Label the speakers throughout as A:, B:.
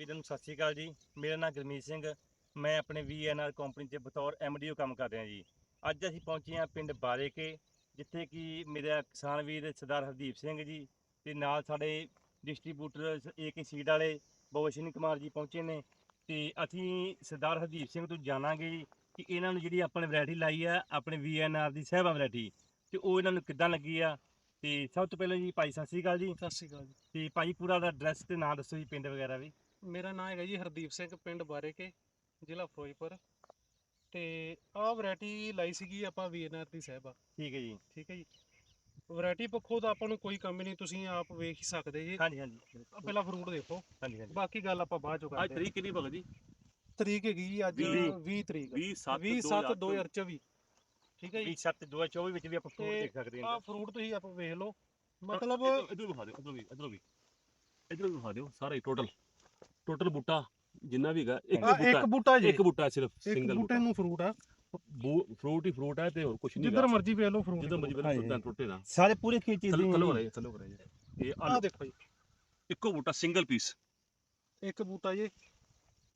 A: ਵੀਰਾਂ ਨੂੰ ਸਤਿ ਸ਼੍ਰੀ ਅਕਾਲ ਜੀ। ਮੇਰਾ ਨਾਮ ਗੁਰਮੀਤ ਸਿੰਘ। ਮੈਂ ਆਪਣੇ ਵੀਐਨਆਰ ਕੰਪਨੀ 'ਚ ਬਤੌਰ ਐਮਡੀਓ ਕੰਮ ਕਰ ਰਿਹਾ ਜੀ। ਅੱਜ ਅਸੀਂ ਪਹੁੰਚੇ ਹਾਂ ਪਿੰਡ ਬਾਰੇਕੇ ਜਿੱਥੇ ਕਿ ਮੇਰਾ ਕਿਸਾਨ ਵੀਰ ਸਰਦਾਰ ਹਰਦੀਪ ਸਿੰਘ ਜੀ ਤੇ ਨਾਲ ਸਾਡੇ ਡਿਸਟ੍ਰੀਬਿਊਟਰ ਏਕੇ ਸੀਡ ਵਾਲੇ ਬਵਸ਼ਨੀ ਕੁਮਾਰ ਜੀ ਪਹੁੰਚੇ ਨੇ। ਤੇ ਅਸੀਂ ਸਰਦਾਰ ਹਰਦੀਪ ਸਿੰਘ ਤੋਂ ਜਾਣਾਂਗੇ ਜੀ ਕਿ ਇਹਨਾਂ ਨੂੰ ਜਿਹੜੀ ਆਪਾਂ ਨੇ ਵੈਰਾਈਟੀ ਲਾਈ ਆ ਆਪਣੇ ਵੀਐਨਆਰ ਦੀ ਸਹਿਬਾ ਵੈਰਾਈਟੀ। ਤੇ ਉਹ ਇਹਨਾਂ ਨੂੰ ਕਿੱਦਾਂ ਲੱਗੀ ਆ? ਤੇ ਸਭ ਤੋਂ ਪਹਿਲਾਂ ਜੀ ਭਾਈ ਸਤਿ ਸ਼੍ਰੀ ਅਕਾਲ ਜੀ।
B: ਸਤਿ ਸ਼੍ਰੀ ਅਕਾਲ ਜੀ।
A: ਤੇ ਭਾਈ ਪੂਰਾ ਦਾ ਐਡਰੈਸ ਤੇ ਨਾਮ ਦੱਸੋ ਜੀ ਪਿੰਡ ਵਗੈਰਾ ਵੀ।
B: ਮੇਰਾ ਨਾਮ ਹੈਗਾ ਜੀ ਹਰਦੀਪ ਸਿੰਘ ਪਿੰਡ ਬਾਰੇਕੇ ਜ਼ਿਲ੍ਹਾ ਫਿਰੋਜ਼ਪੁਰ। ਤੇ ਆਹ ਵੈਰਾਈਟੀ ਲਾਈ ਸੀਗੀ ਆਪਾਂ ਵੀਐਨਆਰ ਦੀ ਸਹਿਬਾ
A: ਠੀਕ ਹੈ ਜੀ।
B: ਠੀਕ ਹੈ ਜੀ। ਵੈਰਾਈਟੀ ਪੱਖੋਂ ਤਾਂ ਆਪਾਂ ਨੂੰ ਕੋਈ ਕਮੀ ਨਹੀਂ ਤੁਸੀਂ ਆਪ ਵੇਖ ਹੀ ਸਕਦੇ ਜੀ।
A: ਹਾਂਜੀ ਹਾਂਜੀ।
B: ਆਹ ਪਹਿਲਾਂ ਫਰੂਟ ਦੇਖੋ।
A: ਹਾਂਜੀ ਹਾਂਜੀ।
B: ਬਾਕੀ ਗੱਲ ਆਪਾਂ ਬਾਅਦ ਚੋਂ
C: ਅੱਜ
B: ਕਰਦੇ ਹਾਂ।
C: ਤਰੀਕ ਕਿੰਨੀ ਭਗਤ ਜੀ?
B: ਤਰੀਕ ਹੈਗੀ ਜੀ ਅੱਜ
A: ਵੀਹ।
B: 20 ਤਰੀਕ।
C: 20 7
B: 20 7 2024 ਠੀਕ ਹੈ ਜੀ।
A: 27 2024 ਵਿੱਚ ਵੀ ਆਪਾਂ ਫੋਟੋ
B: ਤੇ
A: ਦੇਖ ਸਕਦੇ
B: ਆਹ
A: ਹਾਂ
B: ਫਰੂਟ ਤੁਸੀਂ ਆਪ ਵੇਖ ਲਓ। ਮਤਲਬ
C: ਇਧਰ ਵਿਖਾ ਦਿਓ ਇਧਰ ਵੀ ਇਧਰ ਵੀ। ਇਧਰ ਵਿਖਾ ਦਿਓ ਸਾਰਾ ਹੀ ਟੋਟਲ ਟੋਟਲ ਬੂਟਾ ਜਿੰਨਾ ਵੀ ਹੈਗਾ ਇੱਕ
B: ਆਹ ਇੱਕ
C: ਬੂਟਾ
B: ਬੂਟਾ ਜੀ।
C: ਇੱਕ ਬੂਟਾ ਸਿਰਫ
B: ਇੱਕ
C: ਸਿੰਗਲ
B: ਬੂਟੇ ਨੂੰ ਫਰੂਟ ਆ।
C: ਫਰੂਟ ਹੀ ਫਰੂਟ ਹੈ ਤੇ ਹੋਰ ਕੁਝ ਨਹੀਂ
B: ਜਿੱਧਰ ਮਰਜ਼ੀ ਵੇਖ ਲਓ ਫਰੂਟ
C: ਜਿੱਧਰ ਮਰਜ਼ੀ
A: ਹਾਂਜੀ।
C: ਵੇਲੇ ਸੁੱਤਾ ਟੁੱਟੇ ਨਾ।
A: ਸਾਰੇ ਪੂਰੇ ਖੇਤ ਚੀਜ਼
C: ਥੱਲੇ ਥੱਲੇ ਰਹੇ ਥੱਲੇ ਰਹੇ ਇਹ
B: ਆਹ
C: ਆਲੂ
B: ਦੇਖੋ ਜੀ।
C: ਇੱਕੋ ਬੂਟਾ ਸਿੰਗਲ ਪੀਸ
B: ਇੱਕ ਬੂਟਾ ਜੀ।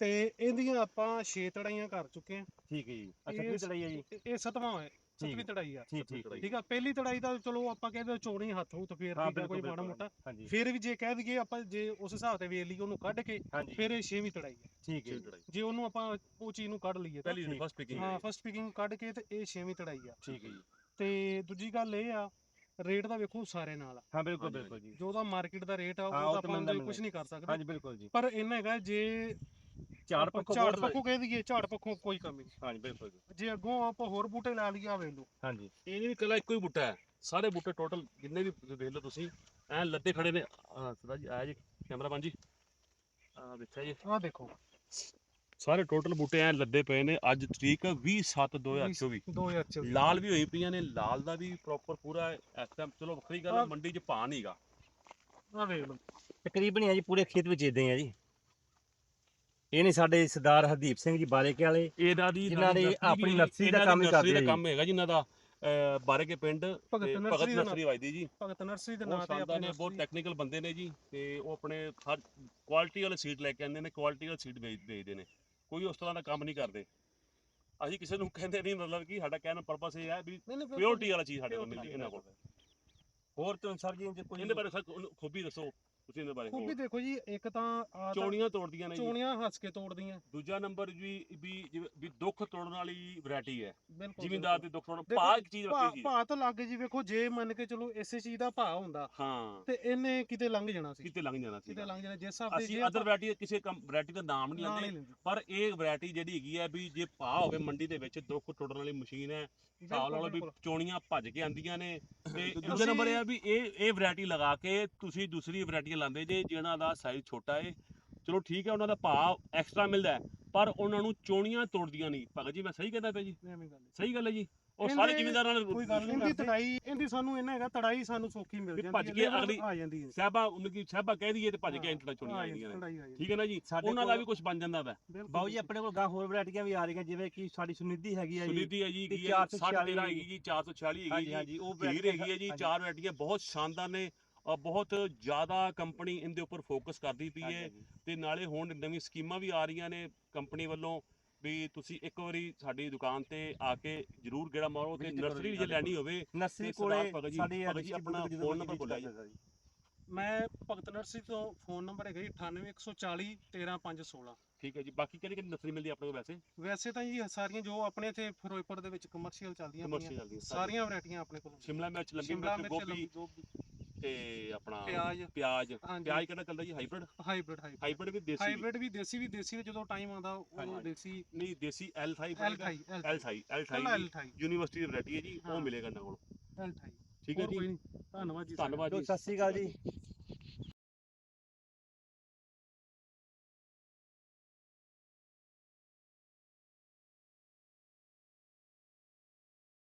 B: ਤੇ ਇਹਦੀਆਂ ਆਪਾਂ 6 ਤੜਾਈਆਂ ਕਰ ਚੁੱਕੇ ਆ।
A: ਠੀਕ ਹੈ ਜੀ। ਅੱਛਾ
B: ਇਹ
A: ਕੀ ਚੜਾਈ ਹੈ ਜੀ?
B: ਇਹ- ਇਹ ਸਤਵਾਂ ਹੈ। ਸਤਵੀਂ। ਤੜਾਈ ਆ।
A: ਠੀਕ ਠੀਕ ਠੀਕ।
B: ਠੀਕ ਆ। ਪਹਿਲੀ ਤੜਾਈ ਦਾ ਚਲੋ ਆਪਾਂ ਕਹਿੰਦੇ ਚੋਣੀ ਹੱਥ ਹੁੱਥ ਫੇਰ ਠੀਕ ਆ ਕੋਈ ਮਾੜਾ ਮੋਟਾ। ਫਿਰ ਵੀ ਜੇ ਕਹਿ ਦਈਏ ਆਪਾਂ ਜੇ ਉਸ ਹਿਸਾਬ ਤੇ ਵੇਖ ਲਈਏ ਉਹਨੂੰ ਕੱਢ ਕੇ ਫਿਰ ਇਹ ਛੇਵੀਂ ਤੜਾਈ ਆ।
A: ਠੀਕ ਹੈ ਜੀ,
B: ਜੇ ਉਹਨੂੰ ਆਪਾਂ ਉਹ ਚੀਜ਼ ਨੂੰ ਕੱਢ ਲਈਏ ਤਾਂ।
C: ਪਹਿਲੀ
A: ਠੀਕ।
C: ਫਸਟ ਪਿਕਿੰਗ
B: ਹਾਂ ਫਸਟ ਪਿਕਿੰਗ ਕੱਢ ਕੇ ਤੇ ਇਹ ਛੇਵੀਂ ਤੜਾਈ ਆ।
A: ਠੀਕ ਹੈ ਜੀ।
B: ਤੇ ਦੂਜੀ ਗੱਲ ਇਹ ਆ ਰੇਟ ਦਾ ਵੇਖੋ ਸਾਰੇ ਨਾਲ
A: ਹਾਂ ਬਿਲਕੁਲ ਬਿਲਕੁਲ ਜੀ।
B: ਜੋ ਉਹਦਾ ਮਾਰਕੀਟ ਦਾ ਰੇਟ ਆ ਉਹ ਤਾਂ
A: ਤਾਂ
B: ਆਪਾਂ ਕੁਝ ਨਹੀਂ ਕਰ ਸਕਦੇ।
A: ਹਾਂਜੀ ਬਿਲਕੁਲ ਜੀ।
B: ਪਰ ਇਹਨਾਂ ਹੈਗਾ ਜੇ
A: ਝਾੜ ਪੱਖੋਂ
B: ਝਾੜ
A: ਬਹੁਤ
B: ਪੱਖੋਂ ਕਹਿ ਦਈਏ ਝਾੜ ਪੱਖੋਂ ਕੋਈ ਕਮੀ ਨਹੀਂ।
A: ਹਾਂਜੀ ਬਿਲਕੁਲ ਜੀ।
B: ਜੇ ਅੱਗੋਂ ਆਪਾਂ ਹੋਰ ਬੂਟੇ ਲਾ ਲਈਏ ਆ ਵੇਖ ਲਓ।
A: ਹਾਂਜੀ।
C: ਇਹ ਨਹੀਂ ਵੀ ਕੱਲਾ ਇੱਕੋ ਹੀ ਬੂਟਾ ਹੈ ਸਾਰੇ ਬੂਟੇ ਟੋਟਲ ਜਿੰਨੇ ਵੀ ਤੁਸੀਂ ਵੇਖ ਲਓ ਤੁਸੀਂ ਐ ਲੱਦੇ ਖੜੇ ਨੇ। ਸਦਾ ਜੀ ਆਇਆ ਜੀ ਕੈਮਰਾਮੈਨ ਜੀ। ਆ ਦੇਖਿਆ ਜੀ।
B: ਆਹ ਦੇਖੋ।
C: ਸਾਰੇ ਟੋਟਲ ਬੂਟੇ ਐ ਲੱਦੇ ਪਏ ਨੇ ਅੱਜ ਤਰੀਕ 20/7/2024
B: 2024
C: ਲਾਲ ਵੀ ਹੋਈ ਪਈਆਂ ਨੇ ਲਾਲ ਦਾ ਵੀ ਪ੍ਰੋਪਰ ਪੂਰਾ ਇਸ ਟਾਈਮ ਚਲੋ ਵੱਖਰੀ ਗੱਲ ਹੈ ਮੰਡੀ 'ਚ ਪਾ ਨਹੀਂਗਾ
B: ਆ ਵੇਖ ਲਓ।
A: ਤਕਰੀਬਨ ਹੀ ਆ ਜੀ ਪੂਰੇ ਖੇਤ ਵਿੱਚ ਇਦਾਂ ਹੀ ਆ ਜੀ। ਇਹ ਨੇ ਸਾਡੇ ਸਰਦਾਰ ਹਰਦੀਪ ਸਿੰਘ ਜੀ ਬਾਰੇਕੇ ਵਾਲੇ
C: ਇਹਦਾ ਦੀ
A: ਜਿਨ੍ਹਾਂ ਨੇ ਆਪਣੀ ਨਰਸਰੀ ਦਾ
C: ਇਹਨਾਂ
A: ਕੰਮ ਹੀ ਕਰਦੇ ਆ ਜੀ।
C: ਕੰਮ ਹੈਗਾ ਜਿਨ੍ਹਾਂ ਦਾ ਅਹ, ਬਾਰੇ ਕੇ ਪਿੰਡ
B: ਭਗਤ
C: ਤੇ
B: ਨਰਸਰੀ
C: ਭਗਤ
B: ਦੇ ਨਾਂ-
C: ਨਰਸਰੀ ਵਜਦੀ ਜੀ।
B: ਭਗਤ ਨਰਸਰੀ ਦੇ
C: ਉਹ
B: ਨਾਂ ਤੇ
C: ਸ਼ਾਨਦਾਰ
B: ਆਪਣੇ
C: ਬਹੁਤ ਟੈਕਨੀਕਲ ਬੰਦੇ ਨੇ ਜੀ ਤੇ ਉਹ ਆਪਣੇ ਹਰ ਕੁਆਲਿਟੀ ਵਾਲੇ ਸੀਟ ਲੈ ਕੇ ਆਉਂਦੇ ਨੇ ਕੁਆਲਿਟੀ ਵਾਲੀ ਸੀਟ ਵੇਚ ਵੇਚਦੇ ਨੇ। ਕੋਈ ਉਸ ਤਰ੍ਹਾਂ ਦਾ ਕੰਮ ਨਹੀਂ ਕਰਦੇ। ਅਸੀਂ ਕਿਸੇ ਨੂੰ ਕਹਿੰਦੇ ਨਹੀਂ ਮਤਲਬ ਕਿ ਸਾਡਾ ਕਹਿਣ ਦਾ ਪਰਪਸ ਇਹ ਹੈ ਵੀ ਪਿਓਰਟੀ ਵਾਲਾ ਚੀਜ਼ ਸਾਡੇ ਕੋਲ ਮਿਲਦੀ ਇਹਨਾਂ ਕੋਲ।
A: ਹੋਰ ਤੋਂ ਸਰ ਜੀ ਜੇ ਕੋਈ
C: ਇਹਦੇ ਬਾਰੇ ਸਰ ਖੂਬੀ ਦੱਸੋ। ਤੁਸੀਂ ਇਹਦੇ ਬਾਰੇ
B: ਖੂਬੀ ਦੇਖੋ ਜੀ ਇੱਕ ਤਾਂ
C: ਚੋਣੀਆਂ ਤੋੜਦੀਆਂ ਨੇ ਜੀ।
B: ਚੋਣੀਆਂ ਹੱਸ ਕੇ ਤੋੜਦੀਆਂ।
C: ਦੂਜਾ ਨੰਬਰ ਵੀ ਵੀ ਜਿਵੇਂ ਵੀ ਦੁੱਖ ਤੋੜਨ ਵਾਲੀ ਵੈਰਾਈਟੀ ਹੈ।
B: ਬਿਲਕੁਲ
C: ਜ਼ਿਮੀਂਦਾਰ ਦੇ ਦੁੱਖ ਤੋੜਨ। ਭਾਅ ਇੱਕ ਚੀਜ਼ ਰੱਖੀ ਜੀ
B: ਭਾ ਤਾਂ ਲੱਗ ਜੀ ਵੇਖੋ ਜੇ ਮੰਨ ਕੇ ਚਲੋ ਇਸੇ ਚੀਜ਼ ਦਾ ਭਾਅ ਹੁੰਦਾ
C: ਹਾਂ।
B: ਤੇ ਇਹਨੇ ਕਿਤੇ ਲੰਘ ਜਾਣਾ ਸੀ।
C: ਕਿਤੇ ਲੰਘ ਜਾਣਾ ਸੀ।
B: ਕਿਤੇ ਲੰਘ ਜਾਣਾ ਜਿਸ ਹਿਸਾਬ ਦੇ
C: ਅਸੀਂ ਅਦਰ ਵੈਰਾਈਟੀ ਕਿਸੇ ਵੈਰਾਈਟੀ ਦਾ ਨਾਮ ਨਹੀਂ ਲੈਂਦੇ। ਪਰ ਇਹ ਵੈਰਾਈਟੀ ਜਿਹੜੀ ਹੈਗੀ ਹੈ ਵੀ ਜੇ ਭਾਅ ਹੋਵੇ ਮੰਡੀ ਦੇ ਵਿੱਚ ਦੁੱਖ ਤੋੜਨ ਵਾਲੀ ਮਸ਼ੀਨ ਹੈ ਹਿਸਾਬ ਲਾ ਲਓ ਵੀ ਚੋਣੀਆਂ ਭੱਜ ਕੇ ਆਂਦੀਆਂ ਨੇ। ਤੇ ਦੂਜਾ ਨੰਬਰ ਇਹ ਆ ਵੀ ਇਹ ਇਹ ਵੈਰਾਈਟੀ ਲਗਾ ਕੇ ਤੁਸੀਂ ਦੂਸਰੀ ਵੈਰਾਈਟੀ ਲਾਉਂਦੇ ਜੇ ਜਿਹਨਾਂ ਦਾ ਸਾਈਜ਼ ਛੋਟਾ ਹੈ ਚਲੋ ਠੀਕ ਹੈ ਉਹਨਾਂ ਦਾ ਭਾਅ ਐਕਸਟਰਾ ਮਿਲਦਾ ਪਰ ਉਹਨਾਂ ਨੂੰ ਚੋਣੀਆਂ ਤੋੜਦੀਆਂ ਨਹੀਂ। ਭਗਤ ਜੀ ਮੈਂ ਸਹੀ ਕਹਿੰਦਾ ਪਿਆ ਜੀ। ਸਹੀ ਗੱਲ ਹੈ ਜੀ? ਉਹ ਸਾਰੇ ਜ਼ਿਮੀਂਦਾਰਾਂ ਨਾਲ
B: ਕੋਈ ਗੱਲ ਨਹੀਂ ਇਹਦੀ ਤੜਾਈ ਇਹਦੀ ਸਾਨੂੰ ਇਹਨਾਂ ਹੈਗਾ ਤੜਾਈ ਸਾਨੂੰ ਸੌਖੀ ਮਿਲ
C: ਵੀ
B: ਜਾਂਦੀ
C: ਭੱਜ ਕੇ ਅਗਲੀ-
B: ਆ ਜਾਂਦੀ ਹੈ।
C: ਸਹਿਬਾ ਉਹਨਾਂ ਦੀ ਸਹਿਬਾ ਕਹਿ ਦਈਏ ਤੇ ਭੱਜ ਕੇ
B: ਹਾਂ,
C: ਇੰਟਰ ਚੋਣੀਆਂ
B: ਆ
C: ਆ ਜਾਂਦੀਆਂ ਨੇ ਠੀਕ ਹੈ ਨਾ ਜੀ?
A: ਸਾਡੇ
C: ਉਹਨਾਂ ਦਾ ਵੀ ਕੁਝ ਬਣ ਜਾਂਦਾ ਵਾ।
A: ਬਾਊ ਜੀ ਆਪਣੇ ਕੋਲ ਗਾਂ ਹੋਰ ਵੈਰਾਈਟੀਆਂ ਵੀ ਆ ਰਹੀਆਂ ਜਿਵੇਂ ਕਿ ਸਾਡੀ ਸੁਨਿਧੀ ਹੈਗੀ ਆ ਜੀ।
C: ਸੁਨੀਤੀ ਹੈ ਜੀ
A: ਤੇ
C: ਕੀ ਹੈ
A: 446
C: 13 ਹੈਗੀ ਜੀ 446 ਹੈਗੀ ਜੀ।
A: ਹਾਂਜੀ ਉਹ
C: ਹੈਗੀ ਹੈ ਜੀ ਚਾਰ ਵੈਰਾਈਟੀਆਂ ਬਹੁਤ ਸ਼ਾਨਦਾਰ ਨੇ। ਬਹੁਤ ਜ਼ਿਆਦਾ ਕੰਪਨੀ ਇਹਦੇ ਉੱਪਰ ਫੋਕਸ ਕਰਦੀ ਪਈ ਹੈ। ਤੇ ਨਾਲੇ ਹੁਣ ਨਵੀਂ ਸਕੀਮਾਂ ਵੀ ਆ ਰਹੀਆਂ ਨੇ ਕੰਪਨੀ ਵੱਲੋਂ ਵੀ ਤੁਸੀਂ ਇੱਕ ਵਾਰੀ ਸਾਡੀ ਦੁਕਾਨ ਤੇ ਆ ਕੇ ਜਰੂਰ ਗੇੜਾ ਮਾਰੋ ਤੇ ਨਰਸਰੀ
A: ਜੀ,
C: ਲੈਣੀ ਹੋਵੇ
A: ਨਰਸਰੀ ਕੋਲੇ ਸਾਡੀ
C: ਆਪਣਾ number
A: ਜਦੋਂ
C: ਬੋਲਿਆ ਜੀ।
B: ਮੈਂ ਭਗਤ ਨਰਸਰੀ ਤੋਂ ਫੋਨ ਨੰਬਰ ਹੈਗਾ ਜੀ 98140 13516
C: ਠੀਕ ਹੈ ਜੀ ਬਾਕੀ ਕਿਹੜੀ ਕਿਹੜੀ ਨਰਸਰੀ ਮਿਲਦੀ ਆਪਣੇ ਕੋਲ ਵੈਸੇ?
B: ਵੈਸੇ ਤਾਂ ਜੀ ਸਾਰੀਆਂ ਜੋ ਆਪਣੇ ਇੱਥੇ ਫਿਰੋਜ਼ਪੁਰ ਦੇ ਵਿੱਚ ਕਮਰਸ਼ੀਅਲ ਚੱਲਦੀਆਂ ਸਾਰੀਆਂ। ਵੈਰਾਈਟੀਆਂ ਆਪਣੇ ਕੋਲ।
C: ਸ਼ਿਮਲਾ ਮਿਰਚ ਲੰਬੀ ਮਿਰਚ ਗੋਭੀ। ਤੇ ਆਪਣਾ
B: ਪਿਆਜ਼।
C: ਪਿਆਜ਼।
B: ਹਾਂਜੀ।
C: ਪਿਆਜ਼ ਕਿਹੜਾ ਚੱਲਦਾ ਜੀ ਹਾਈਬ੍ਰਿਡ?
B: Hybrid hybrid.
C: ਹਾਈਬ੍ਰਿਡ ਵੀ ਦੇਸੀ। ਵੀ।
B: ਹਾਈਬ੍ਰਿਡ ਵੀ ਦੇਸੀ ਵੀ ਦੇਸੀ ਦਾ ਜਦੋਂ ਟਾਈਮ ਆਉਂਦਾ ਉਹ
C: ਹਾਂਜੀ।
B: ਦੇਸੀ
C: ਨਹੀਂ ਦੇਸੀ ਐਲ ਸਾਈ
B: ਐਲ ਠਾਈ ਐਲ
C: ਐਲ ਸਾਈ ਐਲ
B: ਠਾਈ
C: ਯੂਨੀਵਰਸਿਟੀ ਦੀ ਵੈਰਾਈਟੀ ਹੈ ਜੀ ਉਹ
B: ਹਾਂ।
C: ਮਿਲੇਗਾ ਇਹਨਾਂ ਕੋਲ। ਠੀਕ ਹੈ
B: ਹੋਰ
C: ਜੀ?
B: ਕੋਈ ਨਹੀਂ ਧੰਨਵਾਦ ਜੀ
C: ਧੰਨਵਾਦ ਜੀ।
A: ਸਤਿ ਸ਼੍ਰੀ ਅਕਾਲ ਜੀ।